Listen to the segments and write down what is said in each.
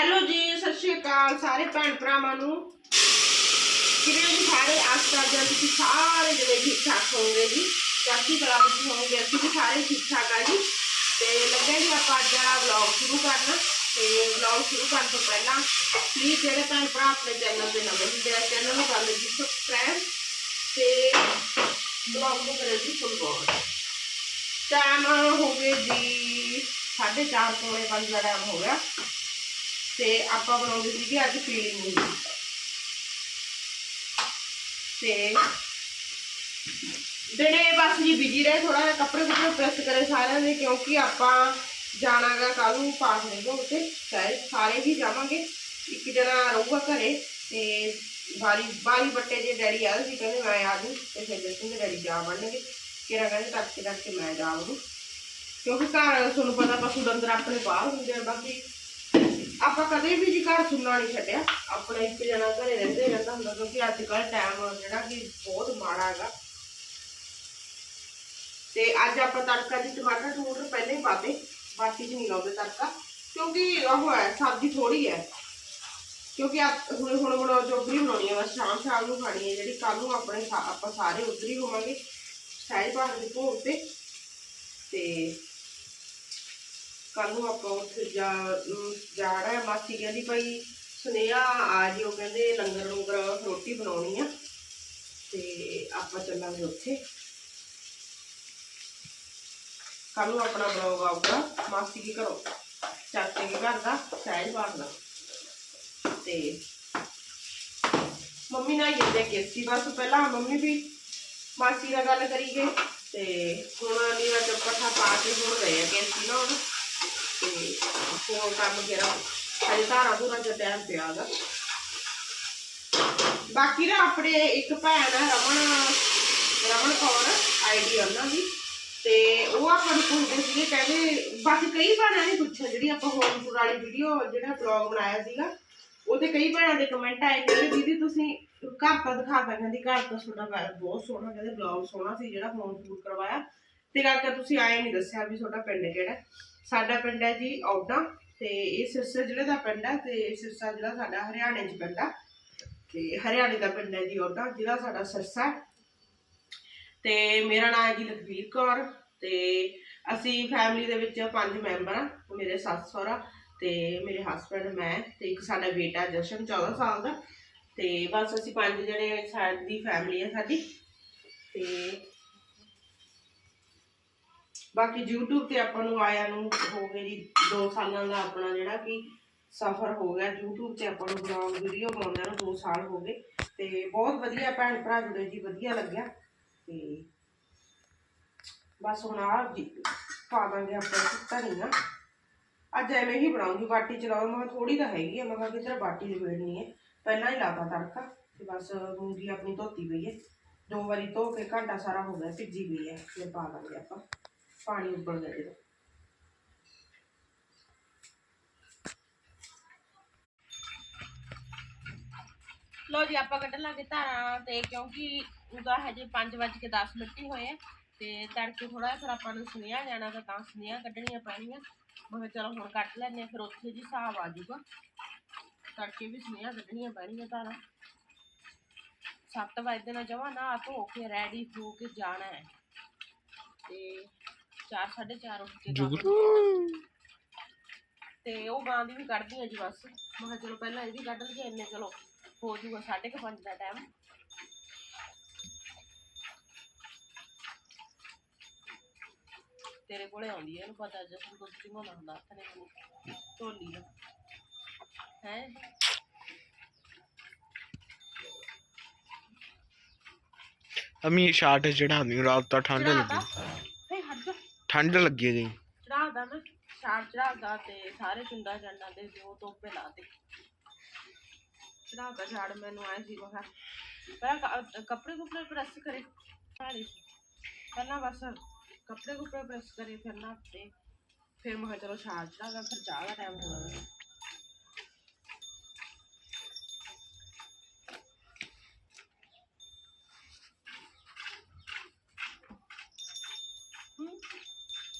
Hello ਜੀ, ਸਤਿ ਸ਼੍ਰੀ ਅਕਾਲ ਸਾਰੇ ਭੈਣ ਭਰਾਵਾਂ ਨੂੰ। ਕਿਵੇਂ ਹੋ ਸਾਰੇ? ਆਸਤਾ ਜਾਂ ਤੁਸੀਂ ਸਾਰੇ ਜਿਹੜੇ ਠੀਕ ਠਾਕ ਹੋਵੋਗੇ ਜੀ। ਚਾਚੀ ਕਲਾ ਵਿੱਚ ਹੋਵੋਗੇ ਅਸੀਂ ਵੀ ਸਾਰੇ ਠੀਕ ਠਾਕ ਆ ਜੀ। ਤੇ ਲੱਗਿਆ ਜੀ ਆਪਾਂ ਅੱਜ ਦਾ ਵਲੌਗ ਸ਼ੁਰੂ ਕਰਨਾ। ਤੇ ਵਲੌਗ ਸ਼ੁਰੂ ਕਰਨ ਤੋਂ ਪਹਿਲਾਂ ਪਲੀਜ਼ ਜਿਹੜੇ ਭੈਣ ਭਰਾ ਆਪਣੇ ਚੈਨਲ ਤੇ ਨਵੇਂ ਹੁੰਦੇ ਆ ਚੈਨਲ ਨੂੰ ਕਰ ਲਓ ਜੀ ਸਬਸਕ੍ਰਾਈਬ ਤੇ ਵਲੌਗ ਨੂੰ ਕਰਿਓ ਜੀ ਫੁੱਲ ਗੌਰ ਟਾਈਮ ਹੋ ਗਏ ਜੀ 4:30 ਤੋਂ 5 ਦਾ ਟਾਈਮ ਹੋ ਗਿਆ। ਤੇ ਆਪਾਂ ਬਣਾਉਂਦੇ ਸੀਗੇ ਅੱਜ ਪੀਲੀ ਮੂੰਗੀ। ਤੇ ਦਿਨੇ ਬਸ ਜੀ ਬਿਜ਼ੀ ਰਹੇ ਥੋੜਾ ਜਿਹਾ ਕੱਪੜੇ ਕੁਪੜੇ ਪ੍ਰੈਸ ਕਰੇ ਸਾਰਿਆਂ ਦੇ, ਕਿਉਂਕਿ ਆਪਾਂ ਜਾਣਾਗਾ ਕੱਲ ਨੂੰ ਪਾਸ ਨਹੀਂ ਉੱਥੇ, ਸ਼ਾਇਦ ਸਾਰੇ ਹੀ ਜਾਵਾਂਗੇ। ਇੱਕ ਜਣਾ ਰਹੂਗਾ ਘਰੇ ਤੇ ਬਾਰੀ ਬਾਰੀ ਬੱਟੇ ਜੇ ਡੈਡੀ ਆ ਸੀ, ਕਹਿੰਦੇ ਮੈਂ ਆ ਜੂ, ਤੇ ਫਿਰ ਦੇ ਡੈਡੀ ਜਾ ਬਣਨਗੇ ਕਿਹੜਾ ਕਹਿੰਦੇ ਤੱਕ ਤੜਕੇ ਮੈਂ ਜਾ ਵੜੂ। ਕਿਉਂਕਿ ਘਰ ਤੁਹਾਨੂੰ ਪਤਾ ਪਸ਼ੂ ਡੰਗਰ ਆਪਣੇ ਬਾਹਰ ਹੁੰਦੇ ਆ, ਬਾਕੀ ਆਪਾਂ ਕਦੇ ਵੀ ਜੀ ਘਰ ਸੁਣਨਾ ਨਹੀਂ ਛੱਡਿਆ। ਆਪਣਾ ਇੱਕ ਜਣਾ ਘਰੇ ਰਹਿੰਦੇ ਰਹਿੰਦਾ ਹੁੰਦਾ ਕਿਉਂਕਿ ਅੱਜ ਕੱਲ੍ਹ ਟਾਈਮ ਜਿਹੜਾ ਕਿ ਬਹੁਤ ਮਾੜਾ ਹੈਗਾ। ਤੇ ਅੱਜ ਆਪਾਂ ਤੜਕਾ ਜੀ ਟਮਾਟਰ ਟਮੂਟਰ ਪਹਿਲਾਂ ਹੀ ਪਾਤੇ, ਬਾਕੀ ਚ ਨਹੀਂ ਲਾਉਂਦੇ ਤੜਕਾ। ਕਿਉਂਕਿ ਉਹ ਹੈ, ਸਬਜ਼ੀ ਥੋੜੀ ਹੈ। ਕਿਉਂਕਿ ਹੁਣ ਹੁਣ ਹੁਣ ਜੋਗਰੀ ਬਣਾਉਣੀ ਹੈ, ਬਸ ਸ਼ਾਮ ਸ਼ਾਮ ਨੂੰ ਖਾਣੀ ਹੈ, ਜਿਹੜੀ ਕੱਲ ਨੂੰ ਆਪਣੇ ਆਪਾਂ ਸਾਰੇ ਉੱਧਰ ਹੀ ਹੋਵਾਂਗੇ। ਸ਼ਾਇਦ ਭਾਗ ਦੇ ਭੋਗ ਤੇ। ਤੇ ਕੱਲ ਨੂੰ ਆਪਾਂ ਉੱਥੇ ਜਾ ਜਾਣਾ ਹੈ। ਮਾਸੀ ਕਹਿੰਦੀ ਭਾਈ ਸੁਨੇਹਾ ਆ ਜਿਓ, ਕਹਿੰਦੇ ਲੰਗਰ ਲੰਗਰ ਰੋਟੀ ਬਣਾਉਣੀ ਆ। ਤੇ ਆਪਾਂ ਚੱਲਾਂਗੇ ਉੱਥੇ। ਕੱਲ ਨੂੰ ਆਪਣਾ ਬਲੌਗ ਆਊਗਾ। ਮਾਸੀ ਕੀ ਘਰੋਂ ਚਾਚੇ ਦੇ ਘਰ ਦਾ? ਸਹਿਜ ਬਾਗ ਦਾ। ਤੇ ਮੰਮੀ ਨਾਲ ਹੀ ਦੇ ਕੇ ਸੀ ਬਸ ਪਹਿਲਾਂ ਮੰਮੀ ਵੀ ਮਾਸੀ ਨਾਲ ਗੱਲ ਕਰੀ ਗਏ ਤੇ ਹੁਣ ਨੀਰਾ ਚੱਪਠਾ ਪਾ ਕੇ ਹੁਣ ਗਏ ਆ ਕੇਸੀ ਨਾ ਹੁਣ ਤੇ ਹੋਰ ਕੰਮ ਜਿਹੜਾ ਹਜੇ ਧਾਰਾ ਧੂਰਾ ਚ ਟਾਈਮ ਪਿਆ ਬਾਕੀ ਨਾ ਆਪਣੇ ਇੱਕ ਭੈਣ ਹੈ ਰਮਨ ਰਮਨ ਕੌਰ, ਆਈਡੀ ਉਹਨਾਂ ਦੀ। ਤੇ ਉਹ ਆਪਾਂ ਨੂੰ ਪੁੱਛਦੇ ਸੀਗੇ, ਕਹਿੰਦੇ ਬਾਕੀ ਕਈ ਭੈਣਾਂ ਨੇ ਪੁੱਛਿਆ, ਜਿਹੜੀ ਆਪਾਂ ਹੋਮ ਵਾਲੀ ਵੀਡੀਓ ਜਿਹੜਾ ਬਲੌਗ ਬਣਾਇਆ ਸੀਗਾ, ਉਹਦੇ ਕਈ ਭੈਣਾਂ ਦੇ ਕਮੈਂਟ ਆਏ, ਕਹਿੰਦੇ ਦੀਦੀ ਤੁਸੀਂ ਘਰ ਤਾਂ ਦਿਖਾ ਤਾ ਕਹਿੰਦੀ ਘਰ ਤਾਂ ਤੁਹਾਡਾ ਬਹੁਤ ਸੋਹਣਾ, ਕਹਿੰਦੇ ਬਲੌਗ ਸੋਹਣਾ ਸੀ, ਜਿਹੜਾ ਹੋਮ ਕਰਵਾਇਆ। ਤੇ ਕਰਕੇ ਤੁਸੀਂ ਆਏ ਨਹੀਂ ਦੱਸਿਆ ਵੀ ਤੁਹਾਡਾ ਪਿੰਡ ਕਿਹੜਾ ਸਾਡਾ ਪਿੰਡ ਹੈ ਜੀ ਔਡਾ, ਤੇ ਇਹ ਸਿਰਸਾ ਜ਼ਿਲ੍ਹੇ ਦਾ ਪਿੰਡ ਹੈ ਤੇ ਸਿਰਸਾ ਜ਼ਿਲ੍ਹਾ ਸਾਡਾ ਹਰਿਆਣੇ 'ਚ ਪਿੰਡ ਹੈ ਤੇ ਹਰਿਆਣੇ ਦਾ ਪਿੰਡ ਹੈ ਜੀ ਔਡਾ, ਜ਼ਿਲ੍ਹਾ ਸਾਡਾ ਸਿਰਸਾ ਹੈ। ਤੇ ਮੇਰਾ ਨਾਮ ਹੈ ਜੀ ਲਖਵੀਰ ਕੌਰ, ਤੇ ਅਸੀਂ ਫੈਮਿਲੀ ਦੇ ਵਿੱਚ ਪੰਜ ਮੈਂਬਰ ਆ ਮੇਰੇ ਸੱਸ, ਸਹੁਰਾ ਤੇ ਮੇਰੇ ਹਸਬੰਡ ਮੈਂ ਤੇ ਇੱਕ ਸਾਡਾ ਬੇਟਾ ਜਸ਼ਨ 14 ਸਾਲ ਦਾ। ਤੇ ਬਸ ਅਸੀਂ ਪੰਜ ਜਣੇ ਸਾਡੀ ਫੈਮਿਲੀ ਆ ਸਾਡੀ। ਤੇ ਬਾਕੀ YouTube ਤੇ ਆਪਾਂ ਨੂੰ ਆਇਆ ਨੂੰ ਹੋ ਗਏ ਜੀ 2 ਸਾਲਾਂ ਦਾ ਆਪਣਾ ਜਿਹੜਾ ਕਿ ਸਫ਼ਰ ਹੋ ਗਿਆ। YouTube ਤੇ ਆਪਾਂ ਨੂੰ ਬਲੌਗ ਵੀਡੀਓ ਬਣਾਉਂਦਿਆਂ ਨੂੰ 2 ਸਾਲ ਹੋ ਗਏ ਤੇ ਬਹੁਤ ਵਧੀਆ ਭੈਣ ਭਰਾ ਜੁੜੇ ਜੀ, ਵਧੀਆ ਲੱਗਿਆ ਤੇ ਬਸ ਹੁਣ ਆ ਪਾ ਦਾਂਗੇ ਆਪਾਂ ਧਨੀਆ। ਅੱਜ ਐਵੇਂ ਹੀ ਬਣਾਉਂਗੀ, ਬਾਟੀ ਚਲਾਉਂ ਮੈਂ ਥੋੜੀ ਤਾਂ ਹੈਗੀ ਆ, ਮੈਂ ਕਿਹਾ ਕਿਧਰ ਬਾਟੀ ਦੀ ਵੇੜਨੀ ਹੈ। ਪਹਿਲਾਂ ਹੀ ਲਾਤਾ ਤੜਕਾ ਤੇ ਬਸ ਮੂੰਗੀ ਆਪਣੀ ਧੋਤੀ ਪਈ ਹੈ। ਦੋ ਵਾਰੀ ਧੋ ਕੇ ਘੰਟਾ ਸਾਰਾ ਹੋ ਗਿਆ, ਭਿੱਜੀ ਪਈ ਹੈ, ਫਿਰ ਪਾ ਦਾਂਗੇ ਆਪਾਂ। ਪਾਣੀ ਉੱਬਲ ਗਿਆ ਜਦੋਂ ਲੋ ਜੀ, ਆਪਾਂ ਕੱਢਣ ਲੱਗੇ ਧਾਰਾਂ ਤੇ ਕਿਉਂਕਿ ਉਹਦਾ ਹਜੇ 5:10 ਮਿੰਟ ਹੀ ਹੋਏ ਆ ਤੇ ਤੜਕੇ ਥੋੜਾ ਫਿਰ ਆਪਾਂ ਨੂੰ ਸੁਨੇਹਾ ਜਾਣਾ ਤਾਂ ਤਾਂ ਸੁਨੇਹਾ ਕੱਢਣੀਆਂ ਪੈਣੀਆਂ। ਮੈਂ ਕਿਹਾ ਚਲੋ ਹੁਣ ਕੱਢ ਲੈਂਦੇ ਹਾਂ, ਫਿਰ ਉੱਥੇ ਜੀ ਹਿਸਾਬ ਆ ਜਾਊਗਾ। ਤੜਕੇ ਵੀ ਸੁਨੇਹਾ ਕੱਢਣੀਆਂ ਪੈਣੀਆਂ ਧਾਰਾਂ। 7 ਵਜੇ ਨਾਲ ਜਮਾ ਨਾ ਧੋ ਕੇ ਰੈਡੀ ਹੋ ਕੇ ਜਾਣਾ ਹੈ। ਤੇ 4 4:30 ਉੱਠ ਕੇ ਕੰਮ ਤੇ ਉਹ ਗਾਂ ਦੀ ਵੀ ਕੱਢਦੀ ਆ ਜੀ ਬਸ। ਮੈਂ ਕਿਹਾ ਚਲੋ ਪਹਿਲਾਂ ਇਹ ਵੀ ਕੱਢ ਲਈਏ ਇੰਨੇ ਚਲੋ ਹੋ ਜੂਗਾ 5:30 ਦਾ ਟਾਈਮ ਤੇਰੇ ਕੋਲੇ ਆਉਂਦੀ ਹੈ ਇਹਨੂੰ ਪਤਾ ਕੁਝ ਨਹੀਂ ਹੁੰਦਾ ਹੱਥ ਨੇ ਢੋਲੀ ਦਾ ਹੈ? ਅਮੀ ਸ਼ਾਰਟ ਚੜਾ ਨਹੀਂ ਰਾਤ ਤਾਂ ਠੰਡ ਲੱਗੀ। ਹੇ ਹੱਦ ਠੰਡ ਲੱਗੀ ਚੜਾਦਾ ਮੈਂ ਛਾੜ ਚੜਾਦਾ ਤੇ ਸਾਰੇ ਪਿੰਡਾਂ ਜੰਡਾਂ ਦੇ ਜੋ ਤੋਪੇ ਲਾਤੇ ਚੜਾਦਾ ਝਾੜ ਮੈਨੂੰ ਆਏ ਸੀ, ਮੈਂ ਕਿਹਾ, ਪਹਿਲਾਂ ਕੱਪੜੇ ਕੁਪੜੇ ਪ੍ਰੈਸ ਕਰੇ ਸਾਰੀ ਪਹਿਲਾਂ ਬਸ ਕੱਪੜੇ ਕੁਪੜੇ ਪ੍ਰੈਸ ਕਰੇ, ਫਿਰ ਨਾ ਤੇ ਫਿਰ ਮੈਂ ਕਿਹਾ ਚਲੋ ਛਾੜ ਚੜਾਦਾ ਫਿਰ ਚਾਹ ਦਾ ਟਾਈਮ ਹੋ ਗਿਆ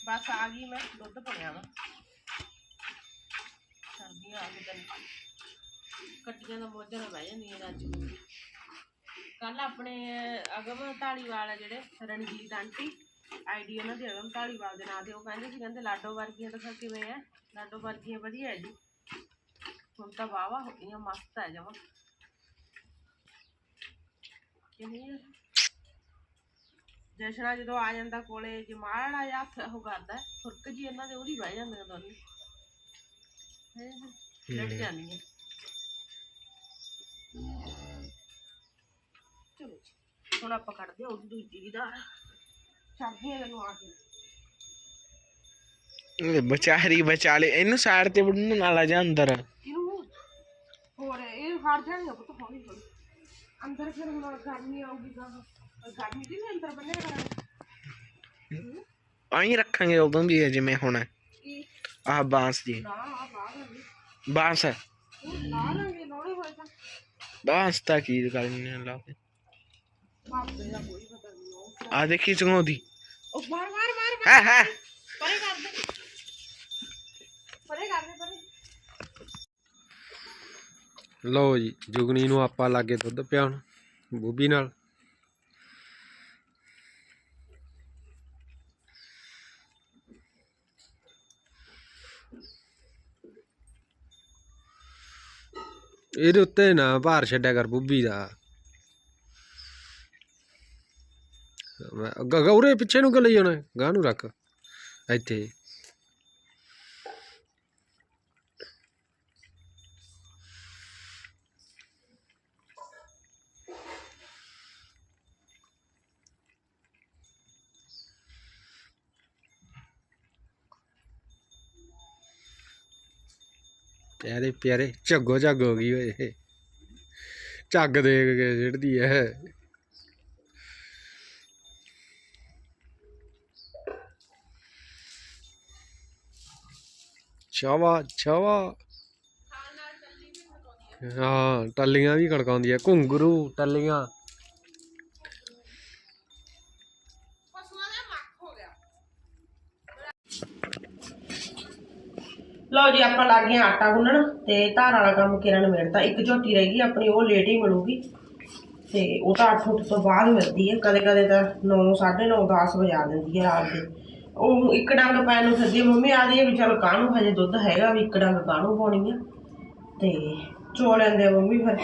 ਬਸ ਆ ਗਈ ਮੈਂ, ਦੁੱਧ ਭਰਿਆ ਵਾ। ਸਰਦੀਆਂ ਆ ਗਈ ਕੱਟੀਆਂ ਦਾ ਮੋਝਾ ਨਾਲ ਬਹਿ ਜਾਂਦੀਆਂ ਅੱਜ। ਕੱਲ ਆਪਣੇ ਅਗਮ ਢਾਲੀਵਾਲ ਆ ਜਿਹੜੇ, ਰਣਜੀਤ ਆਂਟੀ, ਆਈਡੀ ਉਹਨਾਂ ਦੀ ਅਗਮ ਢਾਲੀਵਾਲ ਦੇ ਨਾਂ ਤੇ, ਉਹ ਕਹਿੰਦੇ ਸੀ, ਕਹਿੰਦੇ ਲਾਡੋ ਵਰਗੀਆਂ ਤਾਂ ਕਿਵੇਂ ਆ? ਲਾਡੋ ਵਰਗੀਆਂ ਵਧੀਆ ਜੀ। ਹੁਣ ਤਾਂ ਵਾਵਾ ਹੋਈਆਂ, ਮਸਤ ਹੈ ਜਮਾ। ਕਿਵੇਂ ਜਸ਼ਨਾ ਜਦੋਂ ਆ ਜਾਂਦਾ ਕੋਲੇ ਜਮਾਲ ਆ ਜਾਂ ਹੱਥ ਉਹ ਕਰਦਾ ਫੁਰਕ ਜੀ ਇਹਨਾਂ ਦੇ ਉਹਦੀ ਬਹਿ ਜਾਂਦੀਆਂ ਦੋਨੇ। ਹੈ। ਲੜ ਜਾਂਦੀਆਂ ਚਲੋ ਜੀ, ਹੁਣ ਆਪਾਂ ਕੱਢਦੇ ਹਾਂ ਉਹਦੀ ਦੂਜੀ ਦੀ ਦਾਲ। ਚੱਲਦੇ ਹਾਂ ਇਹਨੂੰ ਆ ਕੇ। ਇਹ ਵਿਚਾਰੀ ਵਿਚਾਲੇ ਇਹਨੂੰ ਸਾਈਡ ਤੇ ਵੜਨ ਨਾਲ ਜਾ ਅੰਦਰ। ਇਹਨੂੰ ਹੋਰ ਇਹ ਹਟ ਜਾਣਗੇ ਪੁੱਤ ਹੌਲੀ ਹੌਲੀ ਅੰਦਰ ਫਿਰ ਹੁਣ ਗਰਮੀ ਆਊਗੀ ਤਾਂ। ਗਰਮੀ ਰੱਖਾਂਗੇ ਉਦੋਂ ਵੀ ਇਹ ਜਿਵੇਂ ਹੁਣ। ਕੀ ਆਹ ਬਾਂਸ ਜੀ। ਬਾਂਸ ਉਹ ਬਾਂਸ ਤਾਂ ਕੀ ਗੱਲ ਨਹੀਂ ਲਾ ਕੇ। ਆ ਦੇਖੀ ਚੰਗੋਦੀ। ਹੈ ਹੈ। ਲਓ ਜੀ, ਜੁਗਨੀ ਨੂੰ ਆਪਾਂ ਲਾਗੇ ਦੁੱਧ ਪਿਆਉਣ, ਬੂਬੀ ਨਾਲ। ਇਹਦੇ ਉੱਤੇ ਨਾ ਭਾਰ ਛੱਡਿਆ ਕਰ ਬੂਬੀ ਦਾ। ਮੈਂ- ਗ- ਗੌਰੇ ਪਿੱਛੇ ਨੂੰ ਕਿ ਲਈ ਜਾਣਾ ਗਾਂ ਨੂੰ ਰੱਖ। ਇੱਥੇ। ਪਿਆਰੇ ਪਿਆਰੇ, ਝੱਗੋ ਝੱਗ ਹੋ ਗਈ ਓਏ। ਝੱਗ ਦੇ ਕੇ ਸਿੱਟਦੀ ਐ। ਚਾਵਾ ਚਾਵਾ ਹਾਂ, ਟੱਲੀਆਂ ਵੀ ਖੜਕਾਉਂਦੀ ਐ, ਘੁੰਗਰੂ, ਟੱਲੀਆਂ ਪਸ਼ੂਆਂ ਦਾ ਮੱਖ ਹੋ ਗਿਆ ਲਓ ਜੀ ਆਪਾਂ ਲੱਗ ਗਏ ਆਟਾ ਗੁੰਨਣ ਤੇ ਧਾਰ ਵਾਲਾ ਕੰਮ ਕਿਰਨ ਮੇੜਤਾ ਇੱਕ ਝੋਟੀ ਰਹਿ ਗਈ ਆਪਣੀ ਉਹ ਲੇਟ ਹੀ ਮਿਲੂਗੀ। ਤੇ ਉਹ ਤਾਂ 8 ਤੋਂ ਬਾਅਦ ਮਿਲਦੀ ਹੈ ਕਦੇ ਕਦੇ ਤਾਂ 9 9:30 10 ਵਜਾ ਦਿੰਦੀ ਹੈ ਰਾਤ ਦੇ। ਉਹ ਇੱਕ ਡੰਗ ਪੈਣ ਨੂੰ ਫਿਰਦੀ ਹੈ, ਮੰਮੀ ਆਦੀ ਹੈ ਵੀ ਚਲ ਕਾਹਨੂੰ ਹਜੇ ਦੁੱਧ ਹੈਗਾ ਵੀ ਇੱਕ ਡੰਗ ਕਾਹਨੂੰ ਪਾਉਣੀ ਆ। ਤੇ ਚੋ ਲੈਂਦੇ ਆ ਮੰਮੀ ਫਿਰ।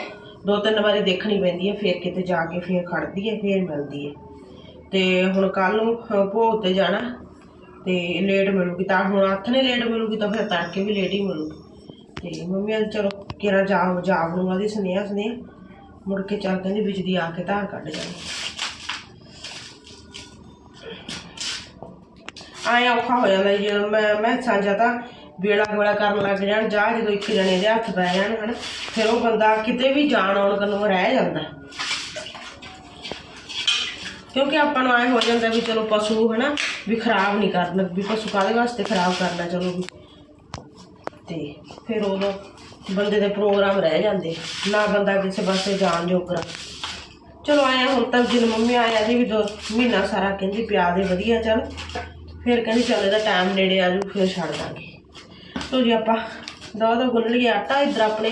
ਦੋ ਤਿੰਨ ਵਾਰੀ ਦੇਖਣੀ ਪੈਂਦੀ ਹੈ ਫਿਰ ਕਿਤੇ ਜਾ ਕੇ ਫੇਰ ਖੜਦੀ ਹੈ ਫੇਰ ਮਿਲਦੀ ਹੈ ਤੇ ਹੁਣ ਕੱਲ ਨੂੰ ਭੋਗ ਤੇ ਜਾਣਾ। ਤੇ ਲੇਟ ਮਿਲੂਗੀ ਤਾਂ ਹੁਣ ਹੱਥ ਨੇ ਲੇਟ ਮਿਲੂਗੀ ਤਾਂ ਫਿਰ ਤੜਕੇ ਵੀ ਲੇਟ ਹੀ ਮਿਲੂਗੀ। ਤੇ ਮੰਮੀ ਆ ਚਲੋ ਕਿਰਾ ਜਾ ਜਾ ਨੂੰ ਆਦੀ ਸੁਨੇਹਾ ਸੁਨੇਹਾ। ਮੁੜ ਕੇ ਚੱਲ ਕਹਿੰਦੀ ਬਿਜਲੀ ਆ ਕੇ ਧਾਰ ਕੱਢ ਜਾਣੀ ਆਇਆ ਔਖਾ ਹੋ ਜਾਂਦਾ ਜੀ, ਜਦੋਂ ਮੈਂ ਮੈਂ ਸਾਂਝਾ ਤਾਂ ਵੇਲਾ ਵੇਲਾ ਕਰਨ ਲੱਗ ਜਾਣ ਜਾਂ ਜਦੋਂ ਇੱਕ ਜਣੇ ਦੇ ਹੱਥ ਪੈ ਜਾਣ ਹਨ ਫਿਰ ਉਹ ਬੰਦਾ ਕਿਤੇ ਵੀ ਜਾਣ ਆਉਣ ਕਰਨ ਰਹਿ ਜਾਂਦਾ। ਕਿਉਂਕਿ ਆਪਾਂ ਨੂੰ ਐ ਹੋ ਜਾਂਦਾ ਵੀ ਚਲੋ ਪਸ਼ੂ ਹਨਾ ਵੀ ਖਰਾਬ ਨਹੀਂ ਕਰਨਾ ਵੀ ਪਸ਼ੂ ਕਾਹਦੇ ਵਾਸਤੇ ਖਰਾਬ ਕਰਨਾ ਚਲੋ ਵੀ। ਤੇ ਫਿਰ ਉਦੋਂ ਬੰਦੇ ਦੇ ਪ੍ਰੋਗਰਾਮ ਰਹਿ ਜਾਂਦੇ ਨਾ ਬੰਦਾ ਕਿਸੇ ਪਾਸੇ ਜਾਣ ਜੋਗਰਾ ਚਲੋ ਆਇਆ ਹੁਣ ਤੱਕ ਜਿਨ ਮੰਮੀ ਆਇਆ ਜੀ ਵੀ ਦੋ ਮਹੀਨਾ ਸਾਰਾ ਕਹਿੰਦੀ ਪਿਆ ਦੇ ਵਧੀਆ ਚੱਲ। ਫਿਰ ਕਹਿੰਦੀ ਚੱਲ ਇਹਦਾ ਟਾਈਮ ਨੇੜੇ ਆ ਜੂ ਫਿਰ ਛੱਡ ਦਾਂਗੇ। ਤੋ ਜੀ ਆਪਾਂ ਦੋ ਦੋ ਗੁੰਨ ਲਈਏ ਆਟਾ ਇਧਰ ਆਪਣੇ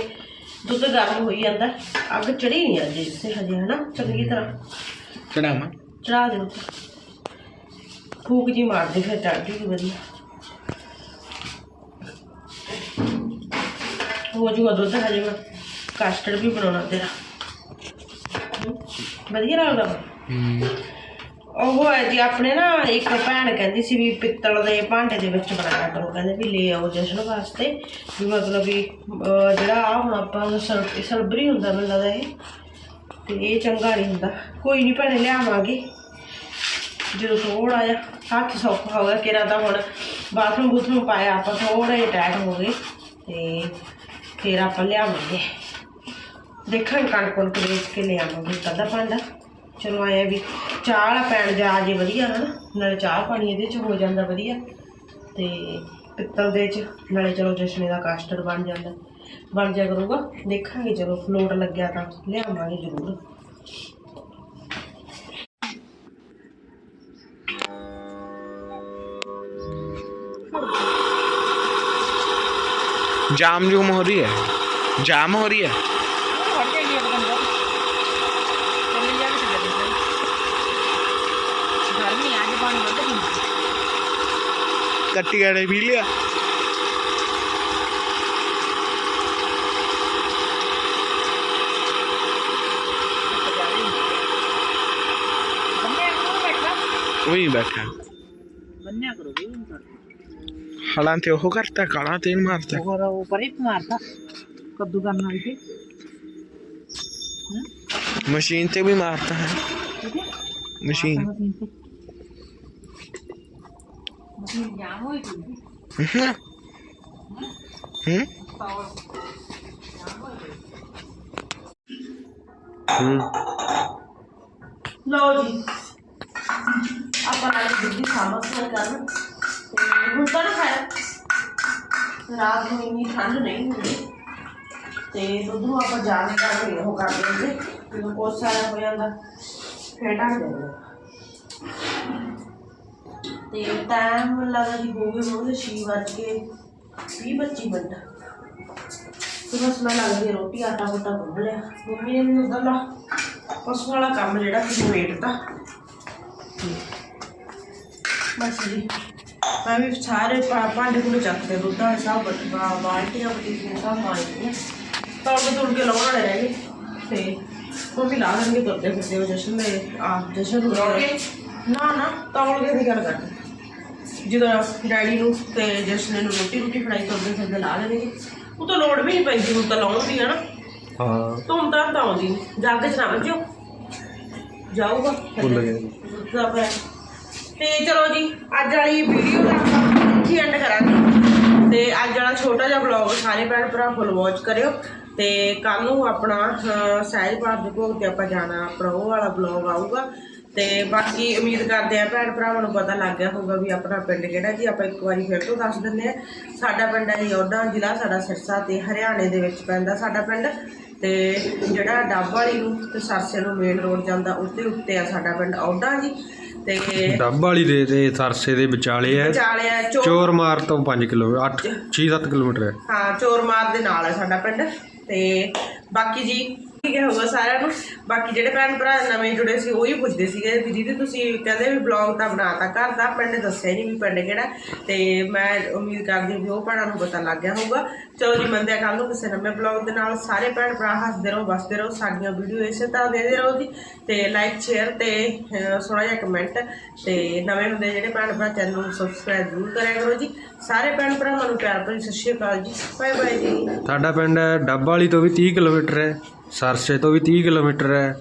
ਦੁੱਧ ਗਰਮ ਹੋਈ ਜਾਂਦਾ ਅੱਗ ਚੜੀ ਨਹੀਂ ਅੱਜ ਇਸੇ ਹਜੇ ਹਨਾ? ਚੰਗੀ ਤਰ੍ਹਾਂ। ਚੜਾਵਾਂ ਚੜਾ ਦੇ ਉੱਤੇ ਫੂਕ ਜੀ ਮਾਰਦੇ ਫਿਰ ਚੜ ਜੂਗੀ ਵਧੀਆ। ਹੋ ਜੂਗਾ ਦੁੱਧ ਹਜੇ ਮੈਂ ਕਸਟਰਡ ਵੀ ਬਣਾਉਣਾ ਤੇਰਾ। ਵਧੀਆ ਲੱਗਦਾ ਉਹ ਹੈ ਜੀ ਆਪਣੇ ਨਾ ਇੱਕ ਭੈਣ ਕਹਿੰਦੀ ਸੀ ਵੀ ਪਿੱਤਲ ਦੇ ਭਾਂਡੇ ਦੇ ਵਿੱਚ ਬਣਾਇਆ ਕਰੋ। ਕਹਿੰਦੇ ਵੀ ਲੈ ਆਓ ਜਸ਼ਨ ਵਾਸਤੇ। ਵੀ ਮਤਲਬ ਵੀ ਜਿਹੜਾ ਆ ਹੁਣ ਆਪਾਂ ਸਲ- ਸਲਬਰੀ ਹੁੰਦਾ ਮੈਨੂੰ ਲੱਗਦਾ ਇਹ। ਤੇ ਇਹ ਚੰਗਾ ਨਹੀਂ ਹੁੰਦਾ। ਕੋਈ ਨਹੀਂ ਭੈਣੇ, ਲਿਆਵਾਂਗੇ। ਜਦੋਂ ਥੋੜਾ ਜਿਹਾ ਹੱਥ ਸੌਖਾ ਹੋ ਗਿਆ ਕਿਰਾ ਤਾਂ ਹੁਣ ਬਾਥਰੂਮ ਬੂਥਰੂਮ ਪਾਇਆ, ਆਪਾਂ ਥੋੜਾ ਜਿਹਾ ਟਾਈਟ ਹੋ ਗਏ ਤੇ ਫਿਰ ਆਪਾਂ ਲਿਆਵਾਂਗੇ। ਦੇਖਾਂਗੇ ਕਣਕ ਕੁਣਕ ਵੇਚ ਕੇ ਲਿਆਵਾਂਗੇ ਅੱਧਾ ਭਾਂਡਾ। ਚਲੋ ਆਇਆ ਵੀ ਚਾਹ ਵਾਲਾ ਪੈਣ ਜਾ ਜੇ ਵਧੀਆ ਹਨਾ, ਨਾਲੇ ਚਾਹ ਪਾਣੀ ਇਹਦੇ ਚ ਹੋ ਜਾਂਦਾ ਵਧੀਆ ਤੇ ਪਿੱਤਲ ਦੇ ਚ, ਨਾਲੇ ਚਲੋ ਜਸ਼ਨੇ ਦਾ ਕਾਸਟਰ ਬਣ ਜਾਂਦਾ। ਬਣ ਜਾ ਕਰੂਗਾ, ਦੇਖਾਂਗੇ ਚਲੋ ਫਲੋਟ ਲੱਗਿਆ ਤਾਂ ਲਿਆਵਾਂਗੇ ਜ਼ਰੂਰ। ਜਾਮ ਜੂਮ ਹੋ ਰਹੀ ਹੈ ਜਾਮ ਹੋ ਰਹੀ ਹੈ ਫੜ ਜਾਏਗੀ ਪਤਾ ਨਹੀਂ ਚੱਲ ਜਾ ਕੇ ਹਲਾਂ ਤੇ ਉਹ ਕਰਤਾ ਕਾਲਾ ਤੇਲ ਮਾਰਤਾ। ਹੋਰ ਉਹ ਪਰੇ ਮਾਰਦਾ ਕੱਦੂ ਕਰਨ ਵਾਲੀ ਤੇ। ਮਸ਼ੀਨ ਤੇ ਵੀ ਮਾਰਤਾ ਹੈ। ਮਸ਼ੀਨ। ਮਸ਼ੀਨ ਜਾਮ ਹੋਈ ਪਈ ਹੂੰ। ਹੂੰ। ਹੂੰ। ਲਓ ਜੀ। ਆਪਾਂ ਨਾਲ ਦਿੱਲੀ ਸਮੋਸਾ ਕਰਨ ਤੇ ਨਾ ਖਾਇਆ ਰਾਤ ਨੂੰ ਇੰਨੀ ਠੰਡ ਨਹੀਂ ਹੁੰਦੀ ਤੇ ਦੁੱਧ ਨੂੰ ਆਪਾਂ ਜਾਣ ਕਰਕੇ ਉਹ ਕਰ ਦਿੰਦੇ ਜਦੋਂ ਕੋਸਾ ਜਿਹਾ ਹੋ ਜਾਂਦਾ, ਫੇਰ ਢੱਕ ਦਿੰਦੇ ਤੇ ਟਾਈਮ ਲੱਗਦਾ ਜੀ ਹੋ ਗਏ ਹੋਣਗੇ ਛੇ ਵੱਜ ਕੇ 20 25 ਮਿੰਟ। ਫਿਰ ਉਸ ਮੈਂ ਲੱਗਦੀ ਹਾਂ ਰੋਟੀ, ਆਟਾ ਉਟਾ ਗੁੰਨ ਲਿਆ। ਮੰਮੀ ਨੇ ਮੈਨੂੰ ਉਧਰਲਾ ਪਸ਼ੂ ਵਾਲਾ ਕੰਮ ਜਿਹੜਾ ਕਿ ਵੇਟਦਾ ਬਸ ਜੀ। ਮੈਂ ਵੀ ਸਾਰੇ ਭਾਂਡੇ ਭੁੰਡੇ ਚੱਕਦੇ ਦੁੱਧਾਂ ਸਭ ਬਾਲਟੀਆਂ ਬਟੀਆਂ ਸਭ ਮਾਰਦੀਆਂ ਤੌੜ ਕੇ ਤੁੜ ਕੇ ਲਾਉਣ ਵਾਲੇ ਰਹਿ ਗਏ। ਤੇ ਉਹ ਵੀ ਲਾ ਦੇਣਗੇ ਤੁਰਦੇ ਫਿਰਦੇ ਹੋ ਜਸ਼ਨ ਦੇ ਆ ਜਸ਼ਨ ਨੂੰ ਨਾ ਨਾ ਤੌੜ ਕੇ ਦੀ ਗੱਲ ਕਰਦੇ ਜਦੋਂ ਡੈਡੀ ਨੂੰ ਤੇ ਜਸ਼ਨ ਨੂੰ ਰੋਟੀ ਰੋਟੀ ਫੜਾਈ ਤੁਰਦੇ ਫਿਰਦੇ ਲਾ ਦੇਣਗੇ। ਉਹ ਤਾਂ ਲੋੜ ਵੀ ਨਹੀਂ ਪੈਂਦੀ ਹੁਣ ਤਾਂ ਲਾਉਣ ਦੀ ਹੈ ਨਾ। ਹਾਂ। ਧੁੰਮ ਤਾਂ ਤਾਂ ਆਉਂਦੀ ਨੀ। ਜੱਗ ਚ ਨਾ ਵੱਜੋ ਜਾਊਗਾ। ਭੁੱਲ ਦੁੱਧ ਪਿਆ। ਤੇ ਚਲੋ ਜੀ, ਅੱਜ ਵਾਲੀ ਵੀਡੀਓ ਦਾ ਇੱਥੇ ਐਂਡ ਕਰਾਂਗੇ। ਤੇ ਅੱਜ ਵਾਲਾ ਛੋਟਾ ਜਿਹਾ ਵਲੌਗ ਸਾਰੇ ਭੈਣ ਭਰਾ ਫੁੱਲ ਵਾਚ ਕਰਿਓ। ਤੇ ਕੱਲ ਨੂੰ ਆਪਣਾ ਸਹਿਜ ਪਾਠ ਭੋਗ ਤੇ ਆਪਾਂ ਜਾਣਾ ਆਪਣਾ ਉਹ ਵਾਲਾ ਵਲੌਗ ਆਊਗਾ। ਤੇ ਬਾਕੀ ਉਮੀਦ ਕਰਦੇ ਆ ਭੈਣ ਭਰਾਵਾਂ ਨੂੰ ਪਤਾ ਲੱਗ ਗਿਆ ਹੋਊਗਾ ਵੀ ਆਪਣਾ ਪਿੰਡ ਕਿਹੜਾ ਜੀ ਆਪਾਂ ਇੱਕ ਵਾਰੀ ਫਿਰ ਤੋਂ ਦੱਸ ਦਿੰਦੇ ਆ ਸਾਡਾ ਪਿੰਡ ਹੈ ਯੋਧਾ ਜ਼ਿਲ੍ਹਾ ਸਾਡਾ ਸਿਰਸਾ ਤੇ ਹਰਿਆਣੇ ਦੇ ਵਿੱਚ ਪੈਂਦਾ ਸਾਡਾ ਪਿੰਡ। ਤੇ ਜਿਹੜਾ ਡੱਬ ਵਾਲੀ ਨੂੰ ਤੇ ਸਰਸੇ ਨੂੰ ਮੇਨ ਰੋਡ ਜਾਂਦਾ ਉੱਤੇ ਉੱਤੇ ਆ ਸਾਡਾ ਪਿੰਡ ਔਡਾ ਜੀ। ਤੇ ਡੱਬ ਵਾਲੀ ਦੇ ਤੇ ਸਰਸੇ ਦੇ ਵਿਚਾਲੇ ਹੈ। ਵਿਚਾਲਿਆ ਚੋਰ ਚੋਰ ਮਾਰ ਤੋਂ 5 ਕਿਲੋ 8 6-7 ਕਿਲੋਮੀਟਰ ਹੈ। ਹਾਂ ਚੋਰ ਮਾਰ ਦੇ ਨਾਲ ਹੈ ਸਾਡਾ ਪਿੰਡ। ਤੇ ਬਾਕੀ ਜੀ ਹੈ ਹੋਊਗਾ ਸਾਰਿਆਂ ਨੂੰ? ਬਾਕੀ ਜਿਹੜੇ ਭੈਣ ਭਰਾ ਨਵੇਂ ਜੁੜੇ ਸੀ ਉਹ ਹੀ ਪੁੱਛਦੇ ਸੀਗੇ ਵੀ ਦੀਦੀ ਤੁਸੀਂ ਕਹਿੰਦੇ ਵੀ ਬਲੌਗ ਤਾਂ ਬਣਾਤਾ ਘਰ ਦਾ ਪਿੰਡ ਦੱਸਿਆ ਨਹੀਂ ਵੀ ਪਿੰਡ ਕਿਹੜਾ। ਤੇ ਮੈਂ ਉਮੀਦ ਕਰਦੀ ਵੀ ਉਹ ਭੈਣਾਂ ਨੂੰ ਪਤਾ ਲੱਗ ਗਿਆ ਹੋਊਗਾ। ਚਲੋ ਜੀ ਮੰਦਿਆ ਕੱਲ ਨੂੰ ਕਿਸੇ ਨਵੇਂ ਬਲੌਗ ਦੇ ਨਾਲ। ਸਾਰੇ ਭੈਣ ਭਰਾ ਹੱਸਦੇ ਰਹੋ ਵਸਦੇ ਰਹੋ ਸਾਡੀਆਂ ਵੀਡੀਓ ਇਸੇ ਤਰ੍ਹਾਂ ਦੇਦੇ ਰਹੋ ਜੀ। ਤੇ ਲਾਈਕ ਸ਼ੇਅਰ ਤੇ ਅਹ, ਸੋਹਣਾ ਜਿਹਾ ਕਮੈਂਟ ਤੇ ਨਵੇਂ ਹੁੰਦੇ ਜਿਹੜੇ ਭੈਣ ਭਰਾ ਚੈਨਲ ਨੂੰ ਸਬਸਕ੍ਰਾਈਬ ਜ਼ਰੂਰ ਕਰਿਆ ਕਰੋ ਜੀ। ਸਾਰੇ ਭੈਣ ਭਰਾਵਾਂ ਨੂੰ ਪਿਆਰ ਭਰੀ ਸਤਿ ਸ਼੍ਰੀ ਅਕਾਲ ਜੀ। ਬਾਏ ਬਾਏ ਜੀ। ਸਾਡਾ ਪਿੰਡ ਡੱਬ ਵਾਲੀ ਤੋਂ ਵੀ 30 ਕਿਲੋਮੀਟਰ ਹੈ। ਸਰਸੇ ਤੋਂ ਵੀ ਤੀਹ ਕਿਲੋਮੀਟਰ ਹੈ।